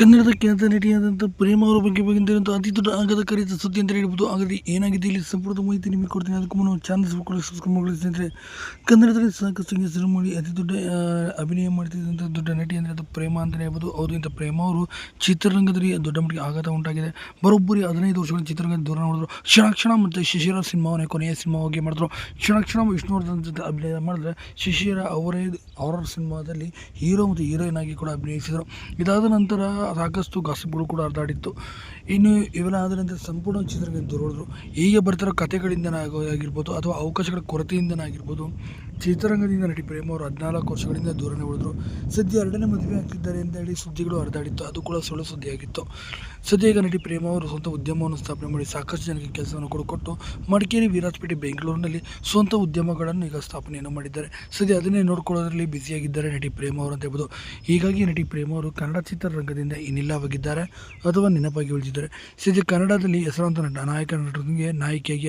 ಕನ್ನಡದ ಖ್ಯಾತ ನಟಿಯಾದಂಥ ಪ್ರೇಮ ಅವರ ಬಗ್ಗೆ ಬಂದಿರುವಂಥ ಅತಿ ದೊಡ್ಡ ಆಘಾತಕಾರಿತ ಸುದ್ದಿ ಅಂತ ಹೇಳ್ಬೋದು. ಹಾಗಾದ್ರೆ ಏನಾಗಿದೆ ಇಲ್ಲಿ? ಸಂಪೂರ್ಣ ಮಾಹಿತಿ ನಿಮಗೆ ಕೊಡ್ತೀನಿ. ಅದಕ್ಕೂ ಮುನ್ನ ಚಾನಲ್ ಸಬ್ಸ್ಕ್ರೈಬ್ ಮಾಡಿ ಸ್ನೇಹಿತರೆ, ಕನ್ನಡದಲ್ಲಿ ಸಾಕಷ್ಟು ಹೆಸರು ಮಾಡಿ ಅತಿ ದೊಡ್ಡ ಅಭಿನಯ ಮಾಡ್ತಿದ್ದಂಥ ದೊಡ್ಡ ನಟಿ ಅಂದರೆ ಅದು ಪ್ರೇಮ ಅಂತಲೇ ಹೇಳ್ಬೋದು. ಹೌದು, ಇಂಥ ಪ್ರೇಮ ಅವರು ಚಿತ್ರರಂಗದಲ್ಲಿ ದೊಡ್ಡ ಮಟ್ಟಿಗೆ ಆಘಾತ ಉಂಟಾಗಿದೆ. ಬರೋಬ್ಬರಿ ಹದಿನೈದು ವರ್ಷಗಳ ಚಿತ್ರರಂಗದ ದೂರ ನೋಡಿದ್ರು. ಕ್ಷಣ ಕ್ಷಣ ಮತ್ತು ಶಿಶಿರ ಸಿನಿಮಾವನ್ನೇ, ಕೊನೆಯ ಸಿನಿಮಾವಾಗಿ ಮಾಡಿದ್ರು. ಕ್ಷಣಕ್ಷಣ ಕ್ಷಣ ವಿಷ್ಣುವರ್ಧನ್ ಜೊತೆ ಅಭಿನಯ ಮಾಡಿದ್ರೆ ಶಿಶಿರ ಅವರೇ, ಅವರ ಸಿನಿಮಾದಲ್ಲಿ ಹೀರೋ ಮತ್ತು ಹೀರೋಯಿನ್ ಆಗಿ ಕೂಡ ಅಭಿನಯಿಸಿದರು. ಇದಾದ ನಂತರ ಸಾಕಷ್ಟು ಗಾಸಿಪ್ಗಳು ಕೂಡ ಹರಿದಾಡಿತ್ತು ಇನ್ನು ಇವೆಲ್ಲ ಆದ್ದರಿಂದ ಸಂಪೂರ್ಣ ಚಿತ್ರಕ್ಕೆ ದೂರ ಹೀಗೆ ಈಗ ಬರ್ತಿರೋ ಕಥೆಗಳಿಂದನೇ ಆಗೋ, ಆಗಿರ್ಬೋದು ಅಥವಾ ಅವಕಾಶಗಳ ಕೊರತೆಯಿಂದನೇ ಆಗಿರ್ಬೋದು, ಚಿತ್ರರಂಗದಿಂದ ನಟಿ ಪ್ರೇಮ ಅವರು ಹದಿನಾಲ್ಕು ವರ್ಷಗಳಿಂದ ದೂರನೇ ಉಳಿದ್ರು. ಸದ್ಯ ಎರಡನೇ ಮದುವೆ ಆಗ್ತಿದ್ದಾರೆ ಅಂತ ಹೇಳಿ ಸುದ್ದಿಗಳು ಹರಿದಾಡಿತ್ತು ಅದು ಕೂಡ ಸುಳ್ಳು ಸುದ್ದಿಯಾಗಿತ್ತು. ಸದ್ಯ ಈಗ ನಟಿ ಪ್ರೇಮ ಅವರು ಸ್ವಂತ ಉದ್ಯಮವನ್ನು ಸ್ಥಾಪನೆ ಮಾಡಿ ಸಾಕಷ್ಟು ಜನಕ್ಕೆ ಕೆಲಸವನ್ನು ಕೂಡ ಕೊಟ್ಟು ಮಡಿಕೇರಿ, ವಿರಾಜಪೇಟೆ, ಬೆಂಗಳೂರಿನಲ್ಲಿ ಸ್ವಂತ ಉದ್ಯಮಗಳನ್ನು ಈಗ ಸ್ಥಾಪನೆಯನ್ನು ಮಾಡಿದ್ದಾರೆ. ಸದ್ಯ ಅದನ್ನೇ ನೋಡ್ಕೊಳ್ಳೋದ್ರಲ್ಲಿ ಬ್ಯುಸಿಯಾಗಿದ್ದಾರೆ ನಟಿ ಪ್ರೇಮ ಅವರು ಅಂತ ಹೇಳ್ಬೋದು. ಹೀಗಾಗಿ ನಟಿ ಪ್ರೇಮ ಅವರು ಕನ್ನಡ ಚಿತ್ರರಂಗದಿಂದ ಇನ್ನಿಲ್ಲವಾಗಿದ್ದಾರೆ ಅಥವಾ ನೆನಪಾಗಿ ಉಳಿದಿದ್ದಾರೆ. ಸದ್ಯ ಕನ್ನಡದಲ್ಲಿ ಹೆಸರಾಂತ ನಟ ನಾಯಕ ನಟರಿಗೆ ನಾಯಕಿಯಾಗಿ